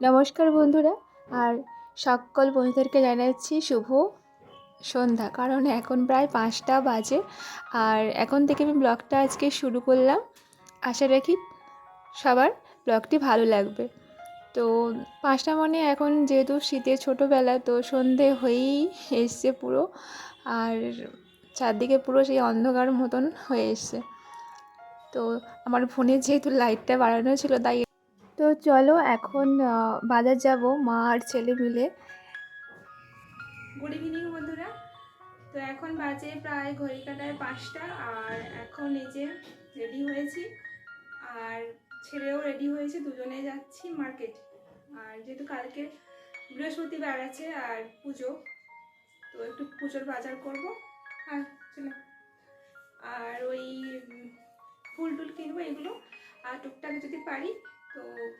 নমস্কার বন্ধুরা, আর সকল বন্ধুদেরকে জানাচ্ছি শুভ সন্ধ্যা। কারণ এখন প্রায় পাঁচটা বাজে, আর এখন থেকে আমি ব্লগটা আজকে শুরু করলাম। আশা রাখি সবার ব্লগটি ভালো লাগবে। তো পাঁচটা মানে এখন যেহেতু শীতে ছোটোবেলা, তো সন্ধে হয়েই এসছে পুরো, আর চারদিকে পুরো সেই অন্ধকার মতন হয়ে এসছে। তো আমার ফোনে যেহেতু লাইটটা বাড়ানো ছিল, তাই তো চলো এখন বাজার যাব, মা আর ছেলে মিলে। গুড ইভিনিং বন্ধুরা। তো এখন বাজে প্রায় ঘড়ি কাটায় পাঁচটা, আর এখন এই যে রেডি হয়েছি। আর ছেলেও রেডি হয়েছে, দুজনে যাচ্ছি মার্কেট আর যেহেতু কালকে বৃহস্পতিবার আছে, আর পুজো, তো একটু পুজোর বাজার করব। আর চলো। আর ওই ফুল টুল কিনবো, এগুলো। আর টুকটাক যদি পারি তো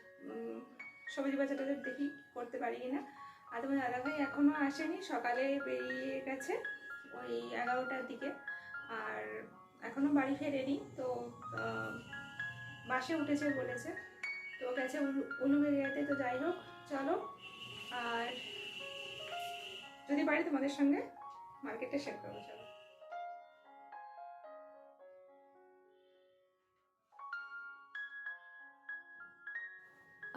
সবজি বাজারটা দেখি করতে পারি কিনা আর তোমার দাদাভাই এখনও আসেনি, সকালে বেরিয়ে গেছে ওই এগারোটার দিকে। আর এখনও বাড়ি ফেরেনি, তো বাসে উঠেছে বলেছে। তো গেছে উলু- উলুবেড়িয়াতে তো যাই হোক, চলো। আর যদি পারি তোমাদের সঙ্গে মার্কেটে শেয়ার করব, চলো।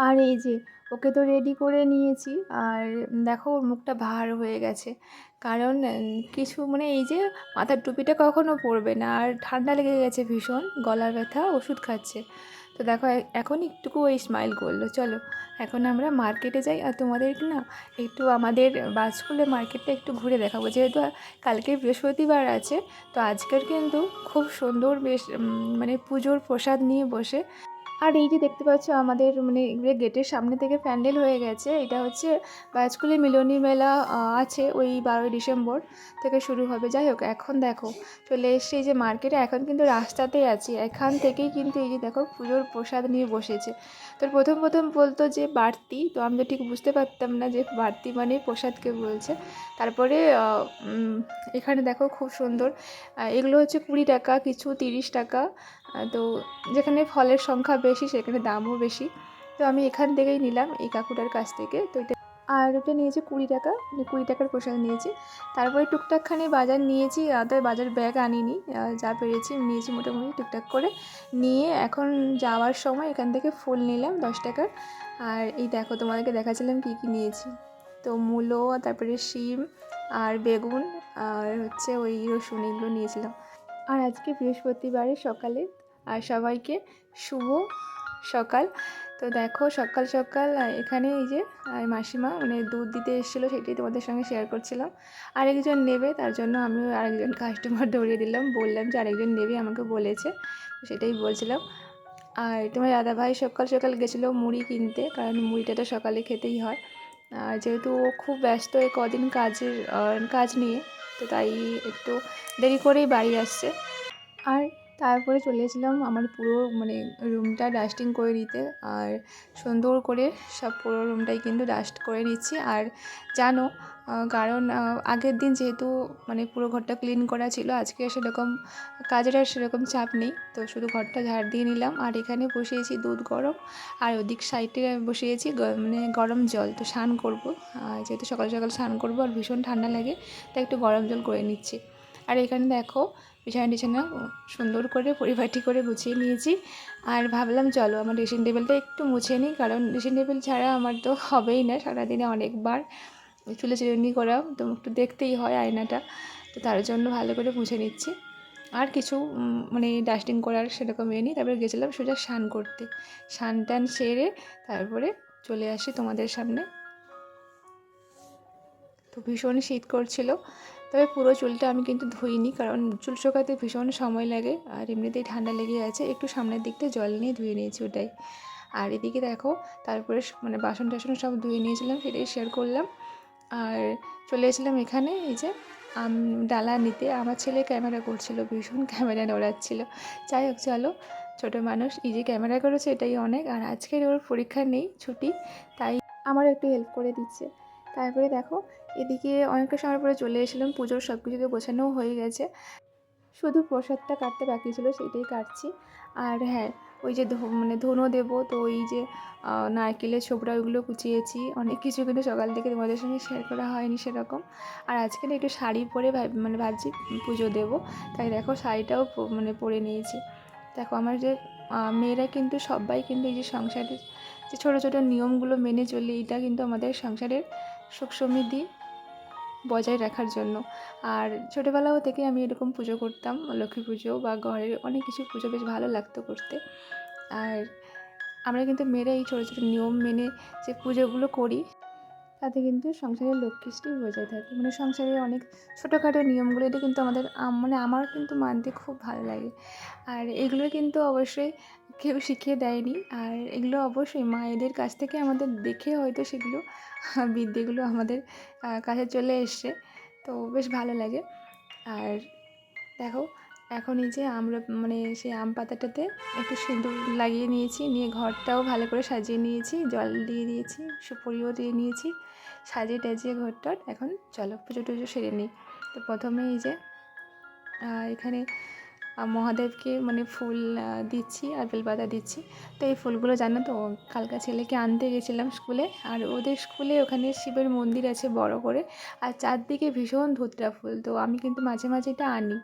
আর এই যে, ওকে তো রেডি করে নিয়েছি। আর দেখো, ওর মুখটা ভার হয়ে গেছে। কারণ কিছু মানে এই যে, মাথার টুপিটা কখনো পরবে না। আর ঠান্ডা লেগে গেছে ভীষণ, গলার ব্যথা, ওষুধ খাচ্ছে। তো দেখো এখন একটুকু ওই স্মাইল করল। চলো, এখন আমরা মার্কেটে যাই। আর তোমাদেরকে না, একটু আমাদের বাসকুলে মার্কেটটা একটু ঘুরে দেখাবো। যেহেতু কালকে বৃহস্পতিবার আছে, তো আজকের কিন্তু খুব সুন্দর বেশ মানে পুজোর প্রসাদ নিয়ে বসে আর এই যে দেখতে পাচ্ছ আমাদের মানে গেটের সামনে থেকে প্যান্ডেল হয়ে গেছে। এটা হচ্ছে বাজকুলি মিলনী মেলা আছে ওই বারোই ডিসেম্বর থেকে শুরু হবে। যাই হোক, এখন দেখো, চলে এসছে এই যে মার্কেটে। এখন কিন্তু রাস্তাতেই আছি। এখান থেকেই কিন্তু এই যে দেখো পুজোর প্রসাদ নিয়ে বসেছে। তো প্রথম প্রথম বলতো যে বাড়তি, তো আমি তো ঠিক বুঝতে পারতাম না যে বাড়তি মানে প্রসাদকে বলছে। তারপরে এখানে দেখো খুব সুন্দর। এগুলো হচ্ছে কুড়ি টাকা, কিছু তিরিশ টাকা। তো যেখানে ফলের সংখ্যা বেশি, সেখানে দামও বেশি। তো আমি এখান থেকেই নিলাম এই কাকুটার কাছ থেকে। তো এটা আর ওটা নিয়েছি কুড়ি টাকা মানে কুড়ি টাকার প্রসাদ নিয়েছি। তারপরে টুকটাকখানি বাজার নিয়েছি তাই বাজার ব্যাগ আনিনি যা পেরেছি নিয়েছি মোটামুটি টুকটাক করে। নিয়ে এখন যাওয়ার সময় এখান থেকে ফুল নিলাম দশ টাকার। আর এই দেখো, তোমাদেরকে দেখাচ্ছিলাম কী কী নিয়েছি। তো মূলো, তারপরে শিম, আর বেগুন, আর হচ্ছে ওই রসুন, এগুলো নিয়েছিলাম। আর আজকে বৃহস্পতিবারের সকালে। আর সবাইকে শুভ সকাল। তো দেখো, সকাল সকাল এখানে এই যে মাসিমা মানে দুধ দিতে এসেছিল, সেটাই তোমাদের সঙ্গে শেয়ার করছিলাম। আরেকজন নেবে, তার জন্য আমিও আরেকজন কাস্টমার ধরিয়ে দিলাম। বললাম যে আরেকজন নেবে, আমাকে বলেছে সেটাই বলছিলাম। আর তোমার দাদাভাই সকাল সকাল গেছিল মুড়ি কিনতে, কারণ মুড়িটা তো সকালে খেতেই হয়। আর যেহেতু ও খুব ব্যস্ত, এই কদিন কাজের কাজ নিয়ে তো তাই একটু দেরি করেই বাড়ি আসছে। আর তারপরে চলে এসেছিলাম আমার পুরো মানে রুমটা ডাস্টিং করে নিতে। আর সুন্দর করে সব পুরো রুমটাই কিন্তু ডাস্ট করে নিচ্ছি। আর জানো কারণ আগের দিন যেহেতু মানে পুরো ঘরটা ক্লিন করা ছিল, আজকে সেরকম কাজের আর সেরকম চাপ নেই। তো শুধু ঘরটা ঝাড় দিয়ে নিলাম। আর এখানে বসিয়েছি দুধ গরম, আর ওদিক সাইডে বসিয়েছি মানে গরম জল। তো স্নান করব। যেহেতু সকাল সকাল স্নান করব, আর ভীষণ ঠান্ডা লাগে, তাই একটু গরম জল করে নিচ্ছি। আর এখানে দেখো, বিছানা টিছানা সুন্দর করে পরিপাটি করে গুছিয়ে নিয়েছি। আর ভাবলাম, চলো আমার ড্রেসিং টেবিলটা একটু মুছে নিই, কারণ ড্রেসিং টেবিল ছাড়া আমার তো হবেই না। সারাদিনে অনেকবার চুলে চিরুনি করা তো একটু দেখতেই হয় আয়নাটা। তো তার জন্য ভালো করে মুছে নিচ্ছি। আর কিছু মানে ডাস্টিং করার সেরকম ইয়ে নেই। তারপরে গেছিলাম সোজা স্নান করতে। স্নান টান সেরে তারপরে চলে আসি তোমাদের সামনে। তো ভীষণ শীত করছিল। তবে পুরো চুলটা আমি কিন্তু ধুইনি, কারণ চুল শোকাতে ভীষণ সময় লাগে। আর এমনিতেই ঠান্ডা লেগে আছে। একটু সামনের দিকটা জল নিয়ে ধুয়ে নিয়েছি ওটাই। আর এদিকে দেখো, তারপরে মানে বাসন টাসন সব ধুয়ে নিয়েছিলাম, সেটাই শেয়ার করলাম। আর চলে এসেছিলাম এখানে, এই যে, আম, ডালা নিতে। আমার ছেলে ক্যামেরা করছিল, ভীষণ ক্যামেরা নড়াচ্ছিল। যাই হোক, চলো, ছোটো মানুষ, এই যে ক্যামেরা করেছে, এটাই অনেক। আর আজকের ওর পরীক্ষা নেই, ছুটি, তাই আমার একটু হেল্প করে দিচ্ছে। তারপরে দেখো, এদিকে অনেকটা সময় পরে চলে এসেছিলাম, পুজোর সব কিছুকে গোছানোও হয়ে গেছে। শুধু প্রসাদটা কাটতে বাকি ছিল সেটাই কাটছি। আর হ্যাঁ ওই যে মানে ধুনো দেবো, তো ওই যে নারকেলের ছোবড়া ওইগুলো কুচিয়েছি। অনেক কিছু কিন্তু সকাল থেকে তোমাদের সঙ্গে শেয়ার করা হয়নি সেরকম। আর আজকে না একটু শাড়ি পরে মানে ভাবছি পুজো দেবো। তাই দেখো শাড়িটাও মানে পরে নিয়েছি। দেখো আমার যে মেয়েরা কিন্তু সবাই কিন্তু এই যে সংসারের যে ছোটো ছোটো নিয়মগুলো মেনে চলি এটা কিন্তু আমাদের সংসারের সুখ সমৃদ্ধি বজায় রাখার জন্য। আর ছোটোবেলাও থেকে আমি এরকম পুজো করতাম, লক্ষ্মী পুজো বা ঘরের অনেক কিছু পুজো বেশ ভালো লাগতো করতে। আর আমরা কিন্তু মেয়েরা এই ছোটো ছোটো নিয়ম মেনে যে পুজোগুলো করি তাতে কিন্তু সংসারের লক্ষ্মীষ্টি বজায় থাকে। মানে সংসারের অনেক ছোটোখাটো নিয়মগুলো, এটা কিন্তু আমাদের মানে আমার কিন্তু মানতে খুব ভালো লাগে। আর এগুলো কিন্তু অবশ্যই কেউ শিখিয়ে দেয়নি। আর এগুলো অবশ্যই মায়েদের কাছ থেকে আমাদের দেখে হয়তো সেগুলো, বিদ্যেগুলো আমাদের কাছে চলে এসছে। তো বেশ ভালো লাগে। আর দেখো, এখন এই যে আমরা মানে সেই আম পাতাটাতে একটু সিঁদুর লাগিয়ে নিয়েছি, নিয়ে ঘরটাও ভালো করে সাজিয়ে নিয়েছি, জল দিয়ে দিয়েছি, সুপরিও দিয়ে নিয়েছি। সাজিয়ে টাজিয়ে ঘরটার এখন চলো পুজো টুজো সেরে নিই। তো প্রথমে এই যে এখানে মহাদেবকে মানে ফুল দিচ্ছি আর বেলপাতা দিচ্ছি। তো এই ফুলগুলো জানো তো, কালকা ছেলেকে আনতে গেছিলাম স্কুলে, আর ওদের স্কুলে ওখানে শিবের মন্দির আছে বড় করে, আর চারদিকে ভীষণ ধুতরা ফুল। তো আমি কিন্তু মাঝে মাঝে এটা আনি।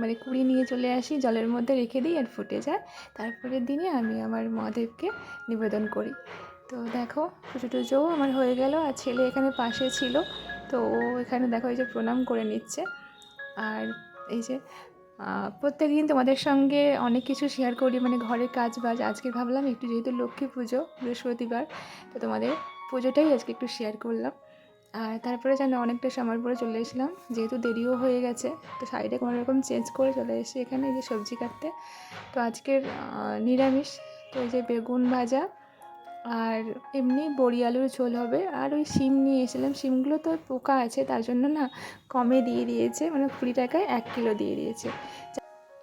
মানে কুড়ি নিয়ে চলে আসি, জলের মধ্যে রেখে দিই আর ফুটে যায়। তারপরের দিনে আমি আমার মহাদেবকে নিবেদন করি। তো দেখো, পুজো টুজোও আমার হয়ে গেল আর ছেলে এখানে পাশে ছিল, তো ও এখানে দেখো এই যে প্রণাম করে নিচ্ছে। আর এই যে প্রত্যেক দিন তোমাদের সঙ্গে অনেক কিছু শেয়ার করি মানে ঘরের কাজ বাজ আজকে ভাবলাম একটু যেহেতু লক্ষ্মী পুজো, বৃহস্পতিবার, তো তোমাদের পুজোটাই আজকে একটু শেয়ার করলাম। আর তারপরে যেন অনেকটা সময় পরে চলে এসেছিলাম, যেহেতু দেরিও হয়ে গেছে, তো শাড়িটা কোনো রকম চেঞ্জ করে চলে এসেছি এখানে, এই যে সবজি কাটতে। তো আজকের নিরামিষ, তো এই যে বেগুন ভাজা আর এমনি বড়ি আলুর ঝোল হবে। আর ওই শিম নিয়ে এসেছিলাম। শিমগুলো তো পোকা আছে, তার জন্য না কমে দিয়ে দিয়েছে। মানে কুড়ি টাকায় এক কিলো দিয়ে দিয়েছে।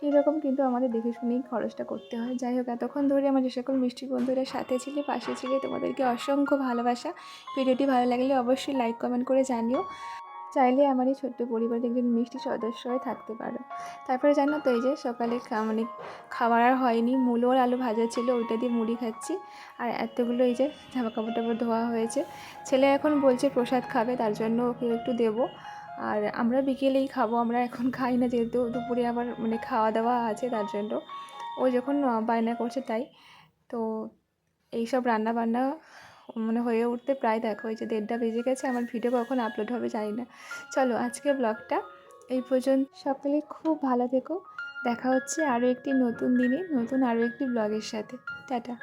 এরকম কিন্তু আমাদের দেখে শুনেই খরচটা করতে হয়। যাই হোক, এতক্ষণ ধরে আমার যে সকল মিষ্টি বন্ধুরা সাথে ছিলে, পাশে ছিলে, তোমাদেরকে অসংখ্য ভালোবাসা। ভিডিওটি ভালো লাগলে অবশ্যই লাইক কমেন্ট করে জানিও। চাইলে আমার এই ছোট্ট পরিবারের একজন মিষ্টি সদস্য হয়ে থাকতে পারো। তারপরে জানো তো এই যে সকালে মানে খাবার আর হয়নি মূলো আর আলু ভাজা ছিল, ওইটা দিয়ে মুড়ি খাচ্ছি। আর এতগুলো এই যে জামা কাপড় টাপড় ধোয়া হয়েছে। ছেলে এখন বলছে প্রসাদ খাবে, তার জন্য ওকে একটু দেবো। আর আমরা বিকেলেই খাব, আমরা এখন খাই না, যেহেতু দুপুরে আবার মানে খাওয়া দাওয়া আছে তার জন্য। ও যখন বায়না করছে তাই। তো এইসব রান্না বান্না মানে হয়ে উঠতে প্রায় দেখো ওই যে দেড়টা বেজে গেছে, আমার ভিডিও কখন আপলোড হবে জানি না। চলো আজকে ব্লগটা এই পর্যন্ত। সকলে খুব ভালো থেকো। দেখা হচ্ছে আরও একটি নতুন দিনে, নতুন আরও একটি ব্লগের সাথে। টাটা।